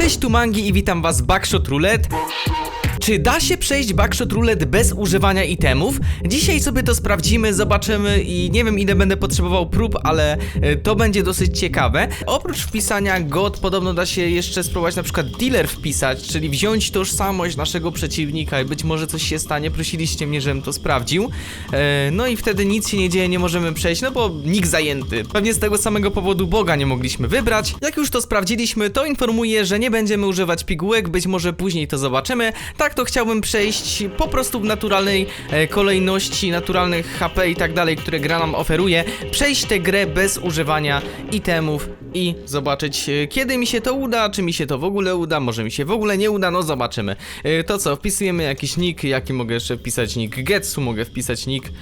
Cześć, tu Mangi i witam was Backshot Roulette. Czy da się przejść Backshot Roulette bez używania itemów? Dzisiaj sobie to sprawdzimy, zobaczymy i nie wiem ile będę potrzebował prób, ale e, to będzie dosyć ciekawe. Oprócz wpisania God podobno da się jeszcze spróbować na przykład dealer wpisać, czyli wziąć tożsamość naszego przeciwnika i być może coś się stanie. Prosiliście mnie, żebym to sprawdził. E, No i wtedy nic się nie dzieje, nie możemy przejść, no bo nikt zajęty. Pewnie z tego samego powodu Boga nie mogliśmy wybrać. Jak już to sprawdziliśmy, to informuję, że nie będziemy używać pigułek, być może później to zobaczymy. Tak to chciałbym przejść po prostu w naturalnej e, kolejności, naturalnych HP i tak dalej, które gra nam oferuje. Przejść tę grę bez używania itemów i zobaczyć, e, kiedy mi się to uda, czy mi się to w ogóle uda, może mi się w ogóle nie uda, no zobaczymy. E, To co, wpisujemy jakiś nick, jaki mogę jeszcze wpisać nick Getsu, mogę wpisać nick,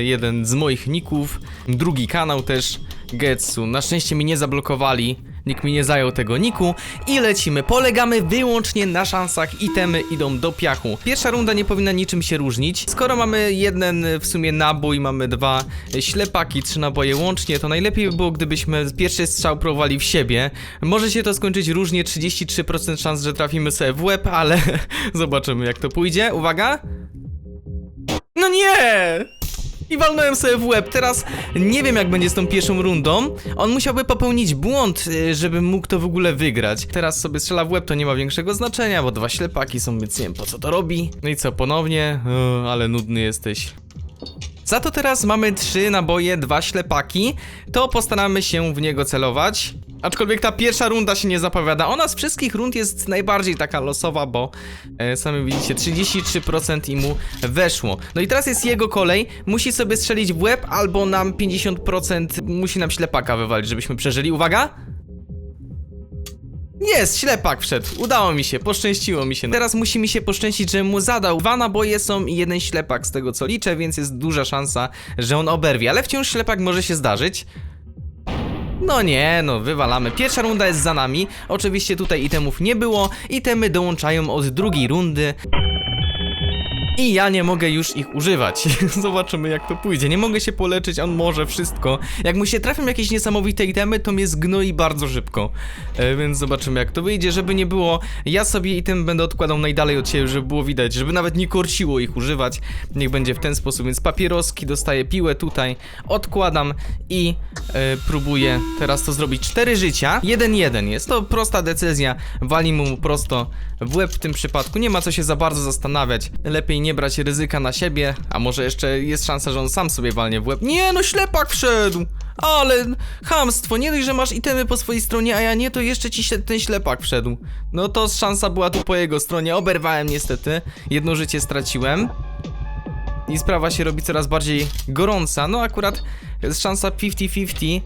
jeden z moich nicków, drugi kanał też, Getsu. Na szczęście mi nie zablokowali, nikt mi nie zajął tego niku i lecimy. Polegamy wyłącznie na szansach, itemy idą do piachu. Pierwsza runda nie powinna niczym się różnić. Skoro mamy jeden w sumie nabój, mamy dwa ślepaki, trzy naboje łącznie, to najlepiej by było, gdybyśmy pierwszy strzał próbowali w siebie. Może się to skończyć różnie, 33% szans, że trafimy sobie w łeb, ale zobaczymy jak to pójdzie. Uwaga! No nie! I walnąłem sobie w łeb. Teraz nie wiem, jak będzie z tą pierwszą rundą. On musiałby popełnić błąd, y, żeby mógł to w ogóle wygrać. Teraz sobie strzela w łeb, to nie ma większego znaczenia, bo dwa ślepaki są, więc nie wiem po co to robi. No i co, ponownie? Ale nudny jesteś. Za to teraz mamy trzy naboje, dwa ślepaki. To postaramy się w niego celować. Aczkolwiek ta pierwsza runda się nie zapowiada. Ona z wszystkich rund jest najbardziej taka losowa, bo e, sami widzicie 33% i mu weszło. No i teraz jest jego kolej. Musi sobie strzelić w łeb albo nam 50% musi nam ślepaka wywalić, żebyśmy przeżyli. Uwaga! Jest, ślepak wszedł. Udało mi się, poszczęściło mi się. Teraz musi mi się poszczęścić, że mu zadał. Dwa naboje są i jeden ślepak z tego co liczę, więc jest duża szansa, że on oberwie. Ale wciąż ślepak może się zdarzyć. No nie, no wywalamy. Pierwsza runda jest za nami. Oczywiście tutaj itemów nie było. Itemy dołączają od drugiej rundy. I ja nie mogę już ich używać. Zobaczymy jak to pójdzie. Nie mogę się poleczyć, on może wszystko. Jak mu się trafią jakieś niesamowite itemy, to mnie zgnoi bardzo szybko. E, więc zobaczymy jak to wyjdzie, żeby nie było. Ja sobie item będę odkładał najdalej od siebie, żeby było widać, żeby nawet nie korciło ich używać. Niech będzie w ten sposób, więc papieroski, dostaję piłę tutaj, odkładam i e, próbuję teraz to zrobić. Cztery życia, jeden jeden. Jest to prosta decyzja. Wali mu prosto w łeb w tym przypadku. Nie ma co się za bardzo zastanawiać. Lepiej nie brać ryzyka na siebie, a może jeszcze jest szansa, że on sam sobie walnie w łeb. Nie, no ślepak wszedł! Ale chamstwo, nie dość, że masz itemy po swojej stronie, a ja nie, to jeszcze ci się ten ślepak wszedł. No to szansa była tu po jego stronie. Oberwałem niestety. Jedno życie straciłem. I sprawa się robi coraz bardziej gorąca. No akurat szansa 50-50.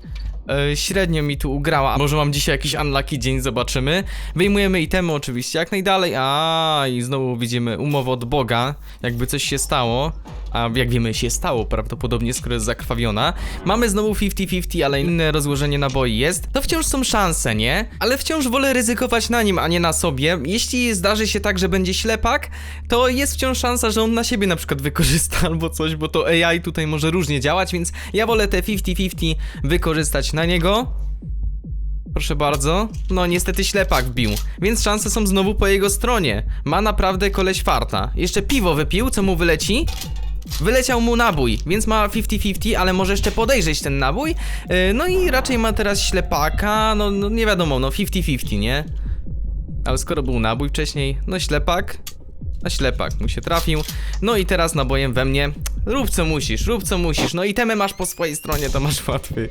E, średnio mi tu ugrała. Może mam dzisiaj jakiś unlucky dzień, zobaczymy. Wyjmujemy itemy oczywiście jak najdalej. A i znowu widzimy umowę od Boga. Jakby coś się stało. A jak wiemy się stało prawdopodobnie, skoro jest zakrwawiona. Mamy znowu 50-50, ale inne rozłożenie naboi jest. To wciąż są szanse, nie? Ale wciąż wolę ryzykować na nim, a nie na sobie. Jeśli zdarzy się tak, że będzie ślepak, to jest wciąż szansa, że on na siebie na przykład wykorzysta albo coś, bo to AI tutaj może różnie działać, więc ja wolę te 50-50 wykorzystać na niego. Proszę bardzo. No niestety ślepak wbił, więc szanse są znowu po jego stronie. Ma naprawdę koleś farta. Jeszcze piwo wypił, co mu wyleci? Wyleciał mu nabój, więc ma 50-50, ale może jeszcze podejrzeć ten nabój. Yy, no i raczej ma teraz ślepaka, no, no nie wiadomo, no 50-50, nie? Ale skoro był nabój wcześniej, no ślepak, no ślepak mu się trafił. No i teraz nabojem we mnie. Rób co musisz, rób co musisz. No i temy masz po swojej stronie, to masz łatwiej.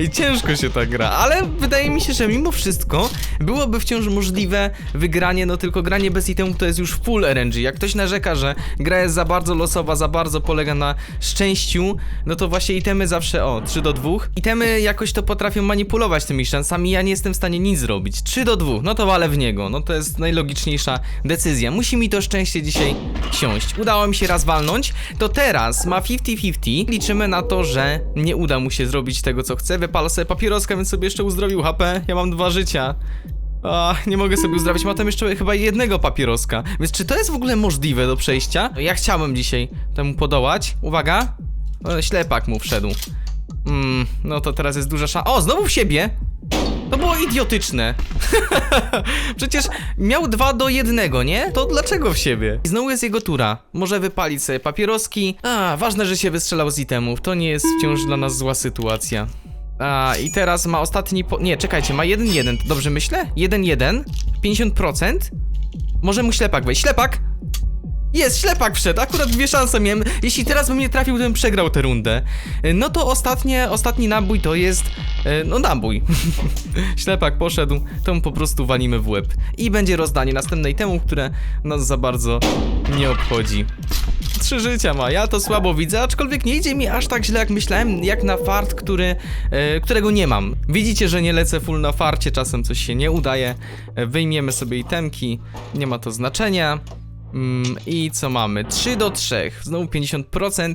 I ciężko się tak gra, ale wydaje mi się, że mimo wszystko byłoby wciąż możliwe wygranie, no tylko granie bez itemów to jest już full RNG. Jak ktoś narzeka, że gra jest za bardzo losowa, za bardzo polega na szczęściu, no to właśnie itemy zawsze, o, 3 do 2. Itemy jakoś to potrafią manipulować tymi szansami, ja nie jestem w stanie nic zrobić. 3 do 2, no to walę w niego, no to jest najlogiczniejsza decyzja. Musi mi to szczęście dzisiaj siąść. Udało mi się raz walnąć, to teraz ma 50-50. Liczymy na to, że nie uda mu się zrobić tego, co chce. Wypala sobie papieroska, więc sobie jeszcze uzdrowił HP. Ja mam dwa życia. A, nie mogę sobie uzdrowić, ma tam jeszcze chyba jednego papieroska. Więc czy to jest w ogóle możliwe do przejścia? Ja chciałem dzisiaj temu podołać. Uwaga. O, ślepak mu wszedł. Mm, no to teraz jest duża szansa. O, znowu w siebie! To było idiotyczne. Przecież miał dwa do jednego, nie? To dlaczego w siebie? I znowu jest jego tura. Może wypalić sobie papieroski. A, ważne, że się wystrzelał z itemów. To nie jest wciąż dla nas zła sytuacja. A, i teraz ma ostatni po... Nie, czekajcie, ma 1-1. To dobrze myślę? 1-1? 50%? Może mu ślepak wejść. Ślepak! Jest, ślepak wszedł, akurat dwie szanse miałem. Jeśli teraz bym nie trafił, to bym przegrał tę rundę. E, No to ostatnie, ostatni nabój to jest, e, no nabój. ślepak poszedł, to mu po prostu walimy w łeb. I będzie rozdanie następnej temu, które nas za bardzo nie obchodzi. Trzy życia ma, ja to słabo widzę, aczkolwiek nie idzie mi aż tak źle jak myślałem, jak na fart, który, e, którego nie mam. Widzicie, że nie lecę full na farcie, czasem coś się nie udaje. Wyjmiemy sobie itemki, nie ma to znaczenia. Mm, I co mamy? 3 do 3, znowu 50%.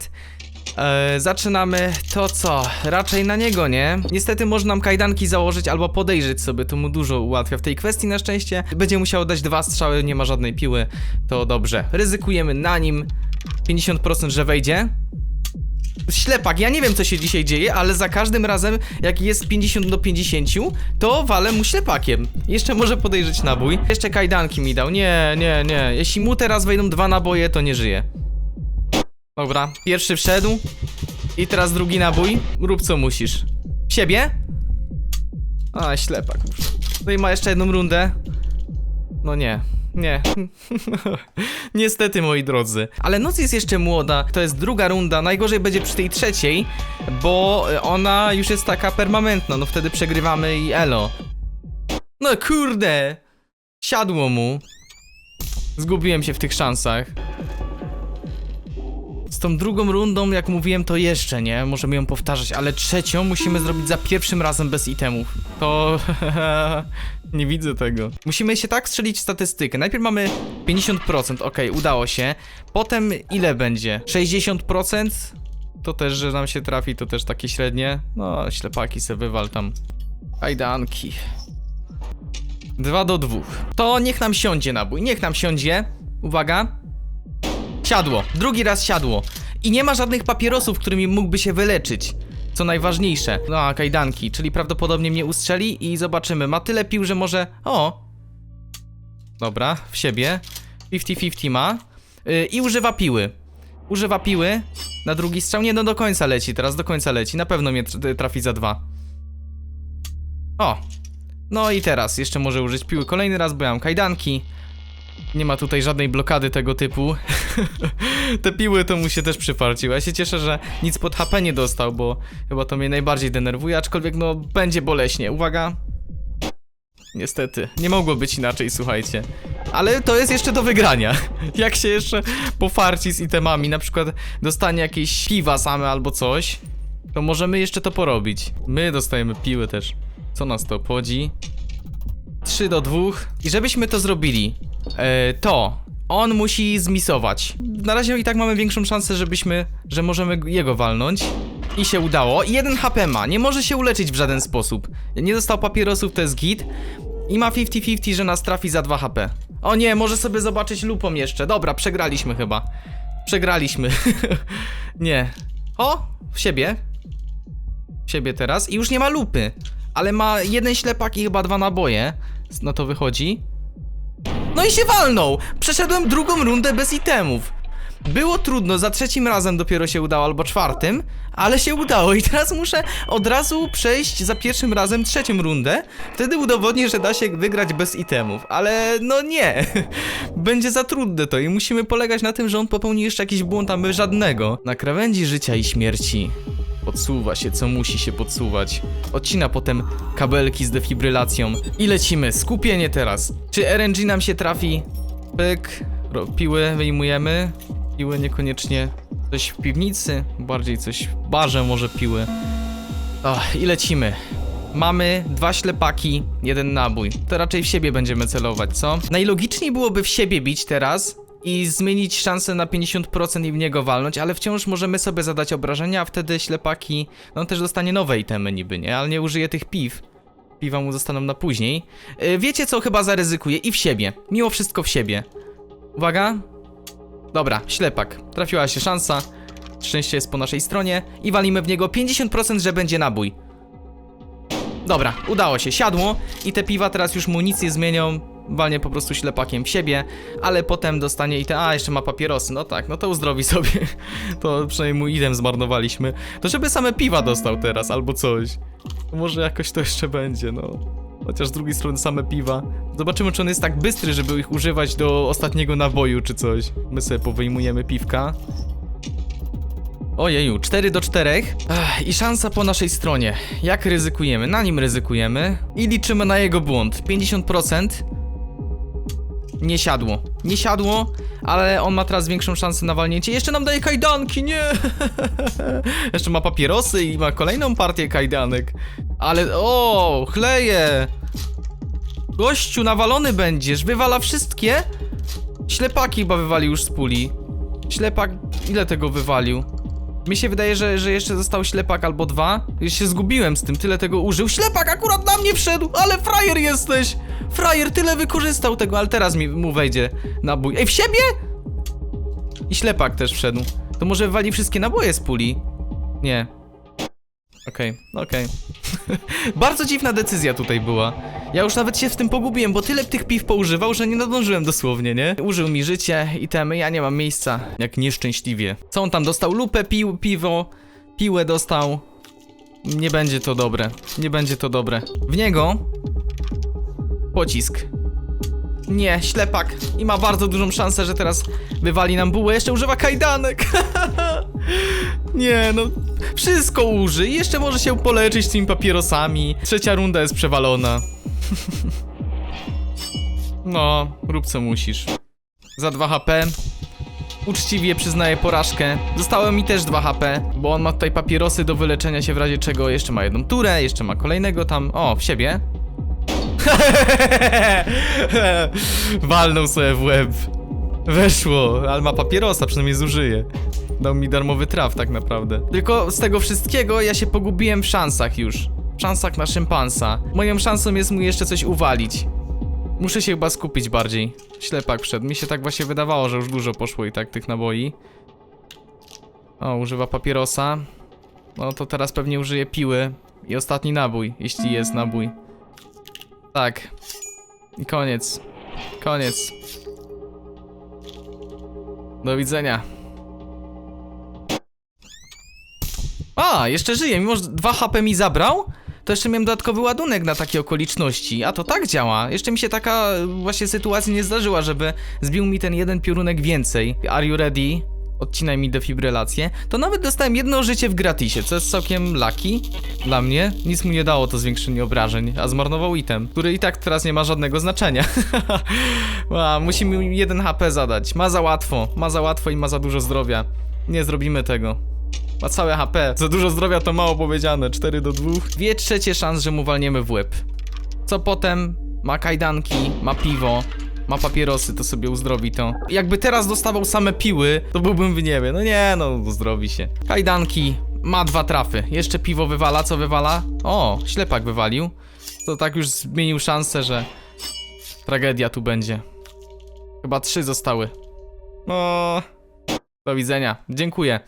E, zaczynamy to co? Raczej na niego, nie? Niestety może nam kajdanki założyć albo podejrzeć sobie, to mu dużo ułatwia w tej kwestii na szczęście. Będzie musiał dać dwa strzały, nie ma żadnej piły, to dobrze. Ryzykujemy na nim. 50% że wejdzie. Ślepak, ja nie wiem co się dzisiaj dzieje, ale za każdym razem jak jest 50 do 50, to walę mu ślepakiem. Jeszcze może podejrzeć nabój. Jeszcze kajdanki mi dał. Nie, nie, nie. Jeśli mu teraz wejdą dwa naboje, to nie żyje. Dobra, pierwszy wszedł. I teraz drugi nabój. Rób co musisz. W siebie? A, ślepak. No i ma jeszcze jedną rundę. No nie, nie. Niestety, moi drodzy. Ale noc jest jeszcze młoda, to jest druga runda. Najgorzej będzie przy tej trzeciej, bo ona już jest taka permanentna. No wtedy przegrywamy i elo. No kurde! Siadło mu. Zgubiłem się w tych szansach. Tą drugą rundą, jak mówiłem, to jeszcze nie. Możemy ją powtarzać, ale trzecią musimy zrobić za pierwszym razem bez itemów. To. nie widzę tego. Musimy się tak strzelić w statystykę. Najpierw mamy 50%, ok, udało się. Potem ile będzie? 60%? To też, że nam się trafi, to też takie średnie. No, ślepaki se wywal tam. Ajdanki. 2 do 2. To niech nam siądzie nabój, niech nam siądzie. Uwaga. Siadło, drugi raz siadło. I nie ma żadnych papierosów, którymi mógłby się wyleczyć. Co najważniejsze. No, a kajdanki, czyli prawdopodobnie mnie ustrzeli i zobaczymy. Ma tyle pił, że może. O! Dobra, w siebie. 50-50 ma. Yy, I używa piły. Używa piły. Na drugi strzał. Nie, no do końca leci, teraz do końca leci. Na pewno mnie tr- trafi za dwa. O! No i teraz jeszcze może użyć piły kolejny raz, bo ja mam kajdanki. Nie ma tutaj żadnej blokady tego typu. Te piły to mu się też przyfarciło. Ja się cieszę, że nic pod HP nie dostał, bo chyba to mnie najbardziej denerwuje, aczkolwiek no będzie boleśnie. Uwaga. Niestety, nie mogło być inaczej, słuchajcie. Ale to jest jeszcze do wygrania. Jak się jeszcze pofarci z itemami, na przykład dostanie jakieś piwa same albo coś, to możemy jeszcze to porobić. My dostajemy piły też. Co nas to obchodzi? 3 do 2. I żebyśmy to zrobili, e, to on musi zmisować. Na razie i tak mamy większą szansę, żebyśmy, że możemy jego walnąć. I się udało. I 1 HP ma, nie może się uleczyć w żaden sposób. Nie dostał papierosów, to jest git. I ma 50-50, że nas trafi za 2 HP. O nie, może sobie zobaczyć lupą jeszcze. Dobra, przegraliśmy chyba. Przegraliśmy. nie. O, w siebie. W siebie teraz. I już nie ma lupy. Ale ma jeden ślepak i chyba dwa naboje. No to wychodzi. No i się walnął! Przeszedłem drugą rundę bez itemów. Było trudno, za trzecim razem dopiero się udało, albo czwartym, ale się udało i teraz muszę od razu przejść za pierwszym razem trzecią rundę. Wtedy udowodnię, że da się wygrać bez itemów, ale no nie. Będzie za trudne to i musimy polegać na tym, że on popełni jeszcze jakiś błąd, a my żadnego. Na krawędzi życia i śmierci podsuwa się, co musi się podsuwać. Odcina potem kabelki z defibrylacją i lecimy. Skupienie teraz. Czy RNG nam się trafi? Pyk. Piły wyjmujemy. Piły niekoniecznie coś w piwnicy, bardziej coś w barze może piły. Ach, i lecimy. Mamy dwa ślepaki, jeden nabój. To raczej w siebie będziemy celować, co? Najlogiczniej byłoby w siebie bić teraz i zmienić szansę na 50% i w niego walnąć, ale wciąż możemy sobie zadać obrażenia, a wtedy ślepaki, no też dostanie nowe itemy niby, nie? Ale nie użyje tych piw. Piwa mu zostaną na później. Yy, wiecie co, chyba zaryzykuję i w siebie. Mimo wszystko w siebie. Uwaga. Dobra, ślepak. Trafiła się szansa. Szczęście jest po naszej stronie i walimy w niego 50%, że będzie nabój. Dobra, udało się, siadło i te piwa teraz już mu nic nie zmienią. Walnie po prostu ślepakiem w siebie, ale potem dostanie i te. A, jeszcze ma papierosy. No tak, no to uzdrowi sobie. To przynajmniej mu idem zmarnowaliśmy. To żeby same piwa dostał teraz albo coś. Może jakoś to jeszcze będzie, no. Chociaż z drugiej strony same piwa. Zobaczymy, czy on jest tak bystry, żeby ich używać do ostatniego naboju czy coś. My sobie powyjmujemy piwka. Ojeju, 4 do 4. Ech, I szansa po naszej stronie. Jak ryzykujemy? Na nim ryzykujemy. I liczymy na jego błąd. 50%. Nie siadło. Nie siadło, ale on ma teraz większą szansę na walnięcie. Jeszcze nam daje kajdanki, nie! Jeszcze ma papierosy i ma kolejną partię kajdanek. Ale, o, chleje! Gościu, nawalony będziesz. Wywala wszystkie? Ślepaki chyba wywalił już z puli. Ślepak, ile tego wywalił? Mi się wydaje, że, że jeszcze został ślepak albo dwa. Już się zgubiłem z tym, tyle tego użył. Ślepak akurat na mnie wszedł, ale frajer jesteś! Frajer tyle wykorzystał tego, ale teraz mi mu wejdzie nabój. Ej, w siebie? I ślepak też wszedł. To może wywali wszystkie naboje z puli? Nie. Okej, okej. Bardzo dziwna decyzja tutaj była. Ja już nawet się w tym pogubiłem, bo tyle tych piw poużywał, że nie nadążyłem dosłownie, nie? Użył mi życie, itemy, ja nie mam miejsca. Jak nieszczęśliwie. Co on tam dostał? Lupę, pił, piwo, piłę dostał. Nie będzie to dobre. Nie będzie to dobre. W niego pocisk. Nie, ślepak. I ma bardzo dużą szansę, że teraz wywali nam bułę. Jeszcze używa kajdanek. Nie, no. Wszystko uży. I jeszcze może się poleczyć tymi papierosami. Trzecia runda jest przewalona. No, rób co musisz. Za 2 HP. Uczciwie przyznaję porażkę. Zostało mi też 2 HP, bo on ma tutaj papierosy do wyleczenia się w razie czego. Jeszcze ma jedną turę, jeszcze ma kolejnego tam. O, w siebie. Walnął sobie w łeb. Weszło, ale ma papierosa, przynajmniej zużyje. Dał mi darmowy traf tak naprawdę. Tylko z tego wszystkiego ja się pogubiłem w szansach już. W szansach na szympansa. Moją szansą jest mu jeszcze coś uwalić. Muszę się chyba skupić bardziej. Ślepak wszedł. Mi się tak właśnie wydawało, że już dużo poszło i tak tych naboi. O, używa papierosa. No to teraz pewnie użyje piły. I ostatni nabój, jeśli jest nabój. Tak. I koniec. Koniec. Do widzenia. A, jeszcze żyje, mimo że 2 HP mi zabrał, to jeszcze miałem dodatkowy ładunek na takie okoliczności. A to tak działa. Jeszcze mi się taka e, właśnie sytuacja nie zdarzyła, żeby zbił mi ten jeden piorunek więcej. Are you ready? Odcinaj mi defibrylację. To nawet dostałem jedno życie w gratisie, co jest całkiem lucky dla mnie. Nic mu nie dało to zwiększenie obrażeń, a zmarnował item, który i tak teraz nie ma żadnego znaczenia. a, musi mi jeden HP zadać. Ma za łatwo, ma za łatwo i ma za dużo zdrowia. Nie zrobimy tego. Ma całe HP. Za dużo zdrowia to mało powiedziane. 4 do 2. Dwie trzecie szans, że mu walniemy w łeb. Co potem? Ma kajdanki, ma piwo, ma papierosy, to sobie uzdrowi to. Jakby teraz dostawał same piły, to byłbym w niebie. No nie, no uzdrowi się. Kajdanki, ma dwa trafy. Jeszcze piwo wywala, co wywala? O, ślepak wywalił. To tak już zmienił szansę, że tragedia tu będzie. Chyba trzy zostały. No. Do widzenia. Dziękuję.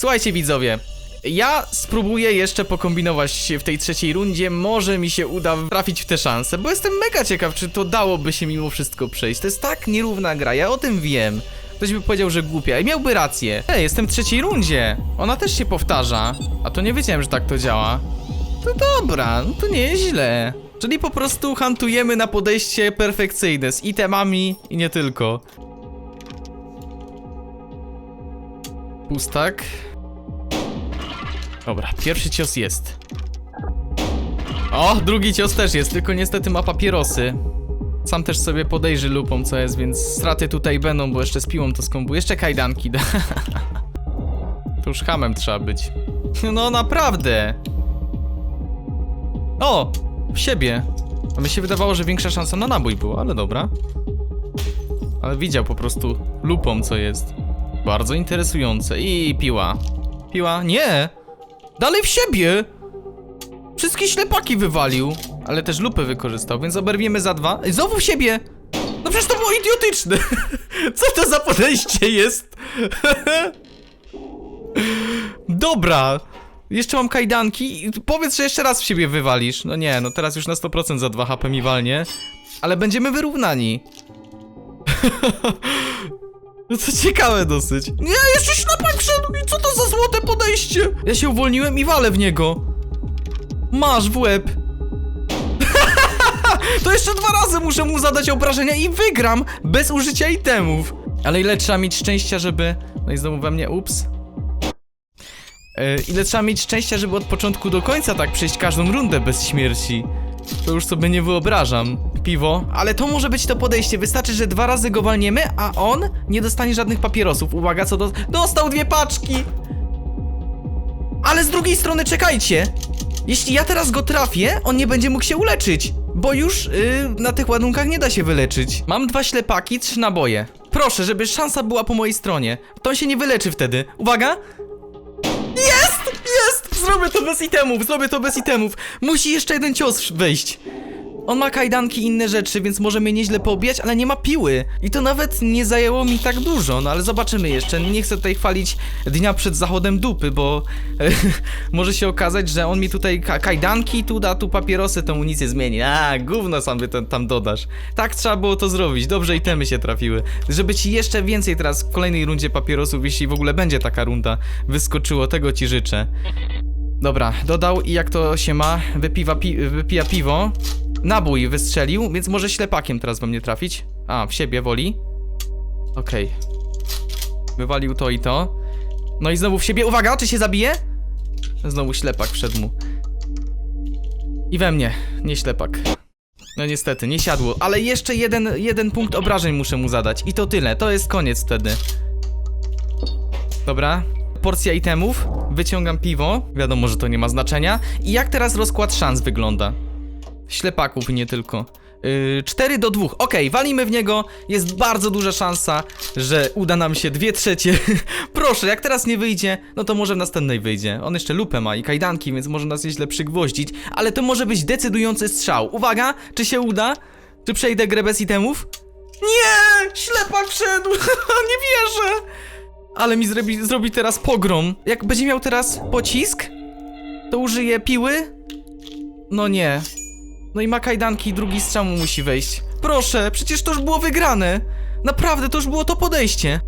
Słuchajcie widzowie, ja spróbuję jeszcze pokombinować w tej trzeciej rundzie, może mi się uda trafić w te szanse, bo jestem mega ciekaw, czy to dałoby się mimo wszystko przejść. To jest tak nierówna gra, ja o tym wiem. Ktoś by powiedział, że głupia i miałby rację. Ej, jestem w trzeciej rundzie. Ona też się powtarza. A to nie wiedziałem, że tak to działa. To dobra, no to nie jest źle. Czyli po prostu hantujemy na podejście perfekcyjne z itemami i nie tylko. Pustak. Dobra, pierwszy cios jest. O, drugi cios też jest, tylko niestety ma papierosy. Sam też sobie podejrzy lupą, co jest, więc straty tutaj będą, bo jeszcze z piłą to skombu. Jeszcze kajdanki da. to już hamem trzeba być. No naprawdę. O, w siebie. A mi się wydawało, że większa szansa na nabój była, ale dobra. Ale widział po prostu lupą, co jest. Bardzo interesujące. I piła. Piła? Nie! Dalej w siebie! Wszystkie ślepaki wywalił. Ale też lupy wykorzystał, więc oberwiemy za dwa. Znowu w siebie! No przecież to było idiotyczne! Co to za podejście jest? Dobra! Jeszcze mam kajdanki powiedz, że jeszcze raz w siebie wywalisz. No nie, no teraz już na 100% za 2 HP mi walnie. Ale będziemy wyrównani. No to ciekawe dosyć. Nie, jeszcze ślepak wszedł i co to za złote podejście? Ja się uwolniłem i walę w niego. Masz w łeb. to jeszcze dwa razy muszę mu zadać obrażenia i wygram bez użycia itemów. Ale ile trzeba mieć szczęścia, żeby... No i znowu we mnie, ups. E, ile trzeba mieć szczęścia, żeby od początku do końca tak przejść każdą rundę bez śmierci? To już sobie nie wyobrażam. Piwo, ale to może być to podejście. Wystarczy, że dwa razy go walniemy, a on nie dostanie żadnych papierosów. Uwaga, co do... Dostał dwie paczki! Ale z drugiej strony czekajcie! Jeśli ja teraz go trafię, on nie będzie mógł się uleczyć. Bo już yy, na tych ładunkach nie da się wyleczyć. Mam dwa ślepaki, trzy naboje. Proszę, żeby szansa była po mojej stronie. To on się nie wyleczy wtedy. Uwaga! Jest! Jest! Zrobię to bez itemów, zrobię to bez itemów. Musi jeszcze jeden cios wejść. On ma kajdanki i inne rzeczy, więc może mnie nieźle poobijać, ale nie ma piły. I to nawet nie zajęło mi tak dużo, no ale zobaczymy jeszcze. Nie chcę tutaj chwalić dnia przed zachodem dupy, bo może się okazać, że on mi tutaj ka kajdanki tu da, tu papierosy, to mu nic nie zmieni. A, gówno sobie ten, tam dodasz. Tak trzeba było to zrobić, dobrze itemy się trafiły. Żeby ci jeszcze więcej teraz w kolejnej rundzie papierosów, jeśli w ogóle będzie taka runda, wyskoczyło, tego ci życzę. Dobra, dodał i jak to się ma, wypiwa pi wypija piwo. Nabój wystrzelił, więc może ślepakiem teraz we mnie trafić. A, w siebie woli. Okej. Wywalił to i to. No i znowu w siebie. Uwaga, czy się zabije? Znowu ślepak wszedł mu. I we mnie, nie ślepak. No niestety, nie siadło, ale jeszcze jeden, jeden punkt obrażeń muszę mu zadać. I to tyle, to jest koniec wtedy. Dobra. Porcja itemów, wyciągam piwo, wiadomo, że to nie ma znaczenia. I jak teraz rozkład szans wygląda? Ślepaków nie tylko. Yy, 4 do 2. Okej, walimy w niego. Jest bardzo duża szansa, że uda nam się dwie trzecie. Proszę, jak teraz nie wyjdzie, no to może w następnej wyjdzie. On jeszcze lupę ma i kajdanki, więc może nas nieźle przygwoździć. Ale to może być decydujący strzał. Uwaga, czy się uda? Czy przejdę grę bez itemów? Nie! Ślepak wszedł! nie wierzę! Ale mi zrobi, zrobi teraz pogrom. Jak będzie miał teraz pocisk, to użyje piły? No nie. No i ma kajdanki i drugi strzał mu musi wejść. Proszę, przecież to już było wygrane. Naprawdę, to już było to podejście.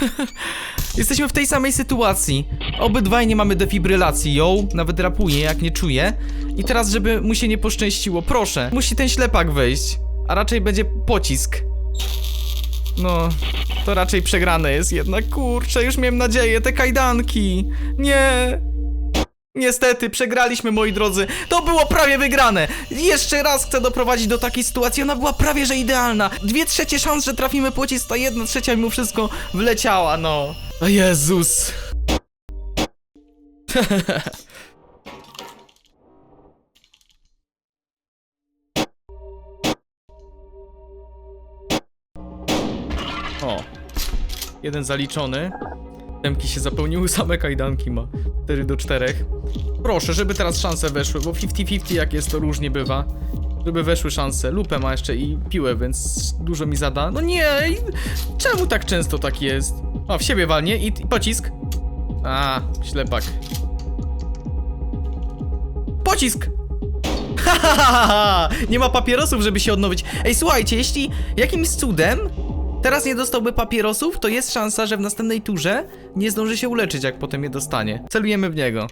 Jesteśmy w tej samej sytuacji. Obydwaj nie mamy defibrylacji. Ją nawet rapuje, jak nie czuje. I teraz, żeby mu się nie poszczęściło, proszę, musi ten ślepak wejść. A raczej będzie pocisk. No, to raczej przegrane jest jednak. Kurczę, już miałem nadzieję, te kajdanki. Nie. Niestety, przegraliśmy, moi drodzy. To było prawie wygrane. Jeszcze raz chcę doprowadzić do takiej sytuacji. Ona była prawie że idealna. Dwie trzecie szans, że trafimy pocisk, a jedna trzecia mimo wszystko wleciała, no. O Jezus. o. Jeden zaliczony. Temki się zapełniły, same kajdanki ma. 4 do 4. Proszę, żeby teraz szanse weszły, bo 50-50 jak jest to różnie bywa. Żeby weszły szanse. Lupę ma jeszcze i piłę, więc dużo mi zada. No nie, czemu tak często tak jest? O, w siebie walnie i, i pocisk. A, ślepak. Pocisk! Hahaha! Nie ma papierosów, żeby się odnowić. Ej, słuchajcie, jeśli jakimś cudem teraz nie dostałby papierosów, to jest szansa, że w następnej turze nie zdąży się uleczyć, jak potem je dostanie. Celujemy w niego.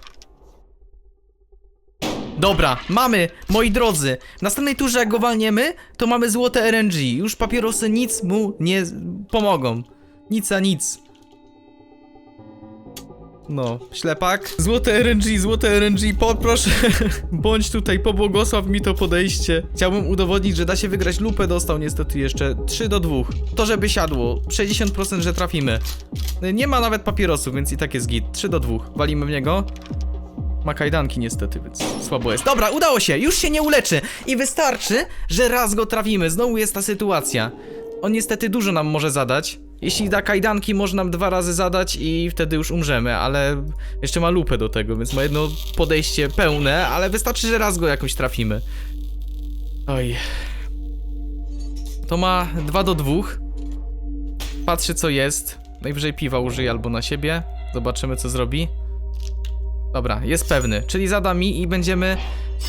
Dobra, mamy, moi drodzy. W następnej turze, jak go walniemy, to mamy złote RNG. Już papierosy nic mu nie pomogą. Nic a nic. No, ślepak. Złote RNG, złote RNG, poproszę, bądź tutaj, pobłogosław mi to podejście. Chciałbym udowodnić, że da się wygrać lupę, dostał niestety jeszcze 3 do 2. To żeby siadło, 60% że trafimy. Nie ma nawet papierosów, więc i tak jest git. 3 do 2. Walimy w niego. Ma kajdanki niestety, więc słabo jest. Dobra, udało się, już się nie uleczy. I wystarczy, że raz go trafimy. Znowu jest ta sytuacja. On niestety dużo nam może zadać. Jeśli da kajdanki, może nam dwa razy zadać i wtedy już umrzemy, ale jeszcze ma lupę do tego, więc ma jedno podejście pełne, ale wystarczy, że raz go jakoś trafimy. Oj. To ma 2 do 2. Patrzy co jest. Najwyżej piwa użyje albo na siebie. Zobaczymy co zrobi. Dobra, jest pewny, czyli zada mi i będziemy...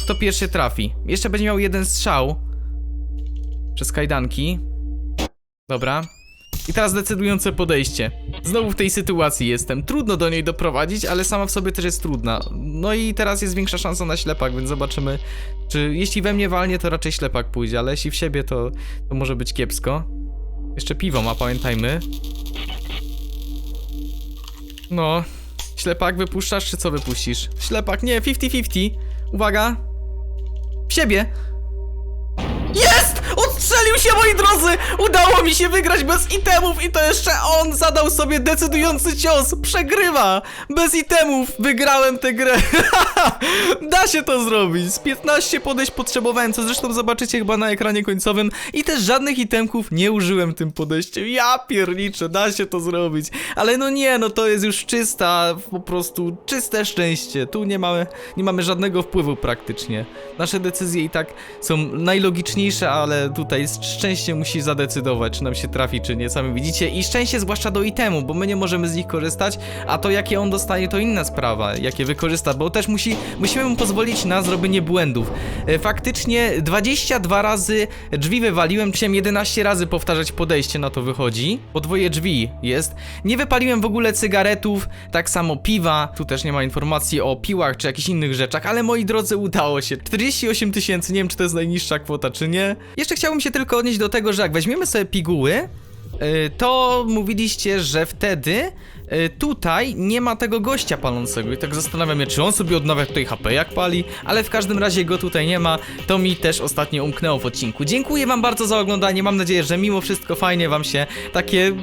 Kto pierwszy trafi. Jeszcze będzie miał jeden strzał. Przez kajdanki. Dobra. I teraz decydujące podejście. Znowu w tej sytuacji jestem. Trudno do niej doprowadzić, ale sama w sobie też jest trudna. No i teraz jest większa szansa na ślepak, więc zobaczymy, czy jeśli we mnie walnie, to raczej ślepak pójdzie, ale jeśli w siebie, to, to może być kiepsko. Jeszcze piwo ma, pamiętajmy. No, ślepak wypuszczasz, czy co wypuścisz? Ślepak, nie, 50-50. Uwaga. W siebie. Odstrzelił się, moi drodzy! Udało mi się wygrać bez itemów i to jeszcze on zadał sobie decydujący cios. Przegrywa! Bez itemów wygrałem tę grę. da się to zrobić. Z 15 podejść potrzebowałem, co zresztą zobaczycie chyba na ekranie końcowym. I też żadnych itemków nie użyłem tym podejściem. Ja pierniczę, da się to zrobić. Ale no nie, no to jest już czysta, po prostu czyste szczęście. Tu nie mamy, nie mamy żadnego wpływu praktycznie. Nasze decyzje i tak są najlogiczniejsze, ale tutaj szczęście musi zadecydować, czy nam się trafi, czy nie. Sami widzicie. I szczęście zwłaszcza do itemu, bo my nie możemy z nich korzystać, a to jakie on dostaje to inna sprawa, jakie wykorzysta, bo też musi, musimy mu pozwolić na zrobienie błędów. E, Faktycznie 22 razy drzwi wywaliłem, chciałem 11 razy powtarzać podejście, na to wychodzi. Podwoje drzwi jest. Nie wypaliłem w ogóle cygaretów, tak samo piwa, tu też nie ma informacji o piłach czy jakichś innych rzeczach, ale moi drodzy udało się. 48 tysięcy, nie wiem czy to jest najniższa kwota czy nie. Jeszcze chciałbym się tylko odnieść do tego, że jak weźmiemy sobie piguły, y, to mówiliście, że wtedy y, tutaj nie ma tego gościa palącego. I tak zastanawiam się, czy on sobie odnawia tutaj HP jak pali, ale w każdym razie go tutaj nie ma, to mi też ostatnio umknęło w odcinku. Dziękuję wam bardzo za oglądanie, mam nadzieję, że mimo wszystko fajnie wam się takie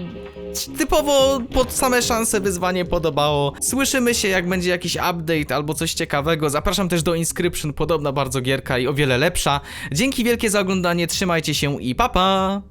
typowo pod same szanse wyzwanie podobało. Słyszymy się jak będzie jakiś update albo coś ciekawego. Zapraszam też do Inscription, podobna bardzo gierka i o wiele lepsza. Dzięki wielkie za oglądanie, trzymajcie się i papa! Pa!